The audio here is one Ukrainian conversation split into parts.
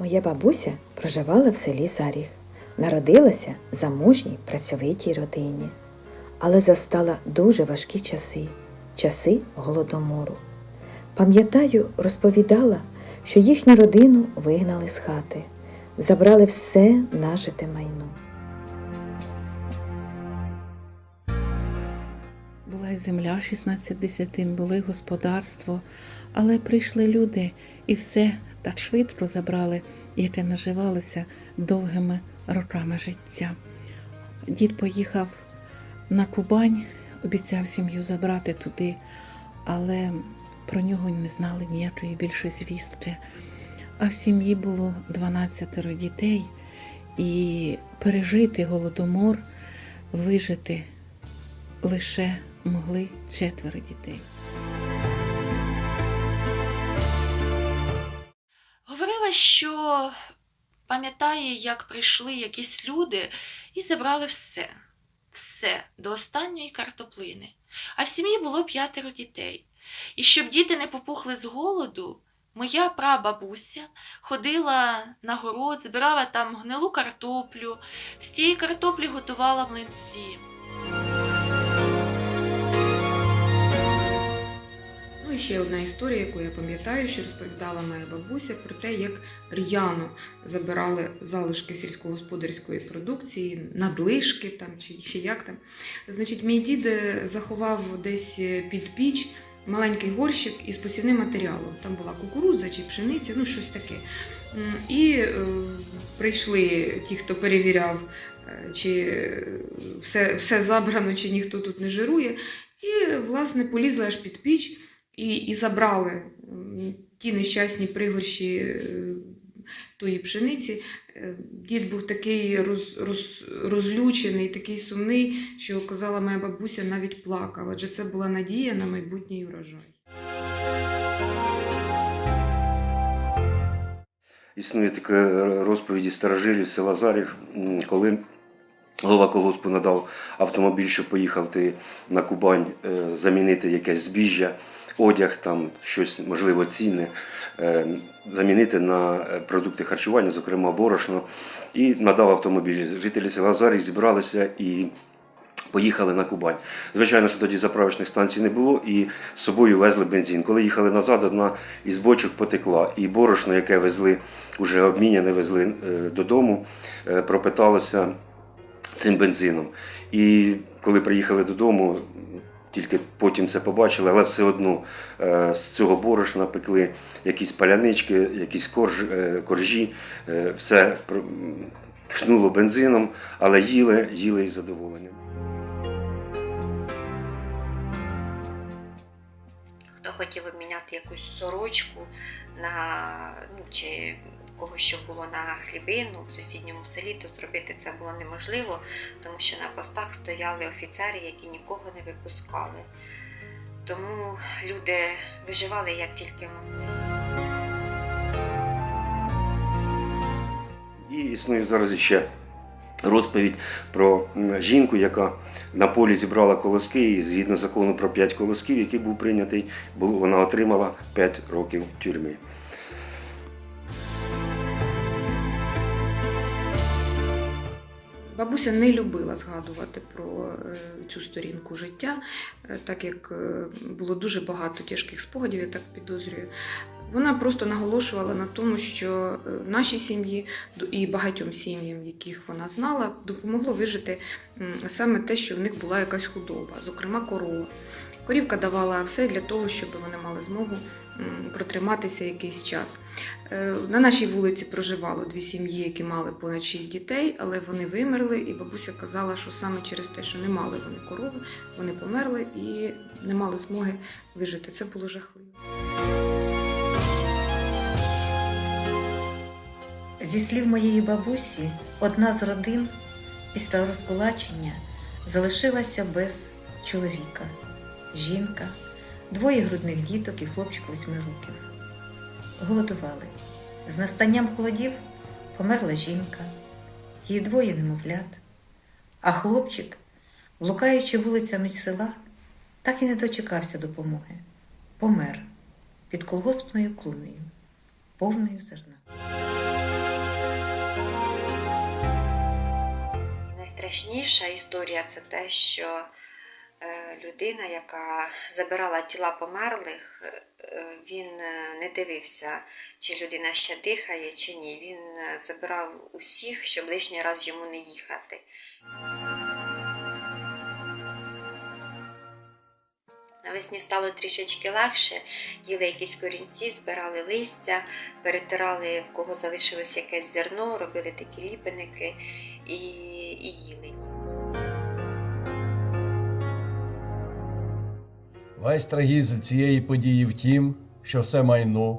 Моя бабуся проживала в селі Заріг. Народилася в заможній працьовитій родині, але застала дуже важкі часи, часи голодомору. Пам'ятаю, розповідала, що їхню родину вигнали з хати, забрали все нажите майно. Була й земля 16 десятин, було й господарство, але прийшли люди і все так швидко забрали, яке наживалося довгими роками життя. Дід поїхав на Кубань, обіцяв сім'ю забрати туди, але про нього не знали ніякої більше звістки. А в сім'ї було 12 дітей, і пережити голодомор, вижити лише могли четверо дітей. Що пам'ятає, як прийшли якісь люди і забрали все, все до останньої картоплини. А в сім'ї було п'ятеро дітей. І щоб діти не попухли з голоду, моя прабабуся ходила на город, збирала там гнилу картоплю, з тієї картоплі готувала млинці. Ще одна історія, яку я пам'ятаю, що розповідала моя бабуся про те, як р'яно забирали залишки сільськогосподарської продукції, надлишки там чи ще як там. Значить, мій дід е, заховав десь е, під піч маленький горщик із посівним матеріалом. Там була кукурудза чи пшениця, ну щось таке. І е, прийшли ті, хто перевіряв, е, чи все, все забрано, чи ніхто тут не жирує. І, власне, полізли аж під піч і, і забрали ті нещасні пригорші е, тої пшениці. Е, Дід був такий роз, роз, розлючений, такий сумний, що казала моя бабуся, навіть плакав, адже це була надія на майбутній урожай. Існує така розповіді старожилів села Зарів, коли голова колгоспу надав автомобіль, щоб поїхати на Кубань, е, замінити якесь збіжжя, одяг, там щось можливо цінне, замінити на е, продукти харчування, зокрема борошно, і надав автомобіль. Жителі села Зарів зібралися і. Поїхали на Кубань. Звичайно, що тоді заправочних станцій не було, і з собою везли бензин. Коли їхали назад, одна із бочок потекла, і борошно, яке везли, вже обміняне, везли е, додому, пропиталося цим бензином. І коли приїхали додому, тільки потім це побачили, але все одно е, з цього борошна пекли якісь палянички, якісь корж, е, коржі, е, все тхнуло бензином, але їли, їли із задоволенням. хто хотів обміняти якусь сорочку на ну, чи кого що було на хлібину в сусідньому селі, то зробити це було неможливо, тому що на постах стояли офіцери, які нікого не випускали. Тому люди виживали як тільки могли. І існує зараз ще розповідь про жінку, яка на полі зібрала колоски, і згідно закону про 5 колосків, який був прийнятий, вона отримала 5 років тюрми. Бабуся не любила згадувати про е, цю сторінку життя, е, так як е, було дуже багато тяжких спогадів, я так підозрюю. Вона просто наголошувала на тому, що нашій сім'ї і багатьом сім'ям, яких вона знала, допомогло вижити саме те, що в них була якась худоба, зокрема корова. Корівка давала все для того, щоб вони мали змогу протриматися якийсь час. Е, На нашій вулиці проживало дві сім'ї, які мали понад шість дітей, але вони вимерли, і бабуся казала, що саме через те, що не мали вони корови, вони померли і не мали змоги вижити. Це було жахливо. Зі слів моєї бабусі, одна з родин після розкулачення залишилася без чоловіка, жінка, двоє грудних діток і хлопчик восьми років. Голодували. З настанням холодів померла жінка, її двоє немовлят, а хлопчик, блукаючи вулицями села, так і не дочекався допомоги. Помер під колгоспною клунею, повною зерна. Найстрашніша історія це те, що людина, яка забирала тіла померлих, е, він е, не дивився, чи людина ще дихає, чи ні. Він е, забирав усіх, щоб лишній раз йому не їхати. Навесні стало трішечки легше, їли якісь корінці, збирали листя, перетирали в кого залишилось якесь зерно, робили такі ліпеники і, і їли. Весь трагізм цієї події в тім, що все майно,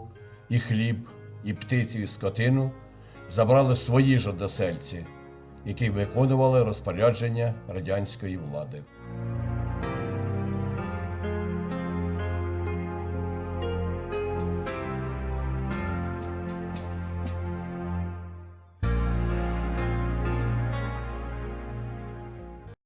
і хліб, і птицю, і скотину забрали свої ж односельці, які виконували розпорядження радянської влади.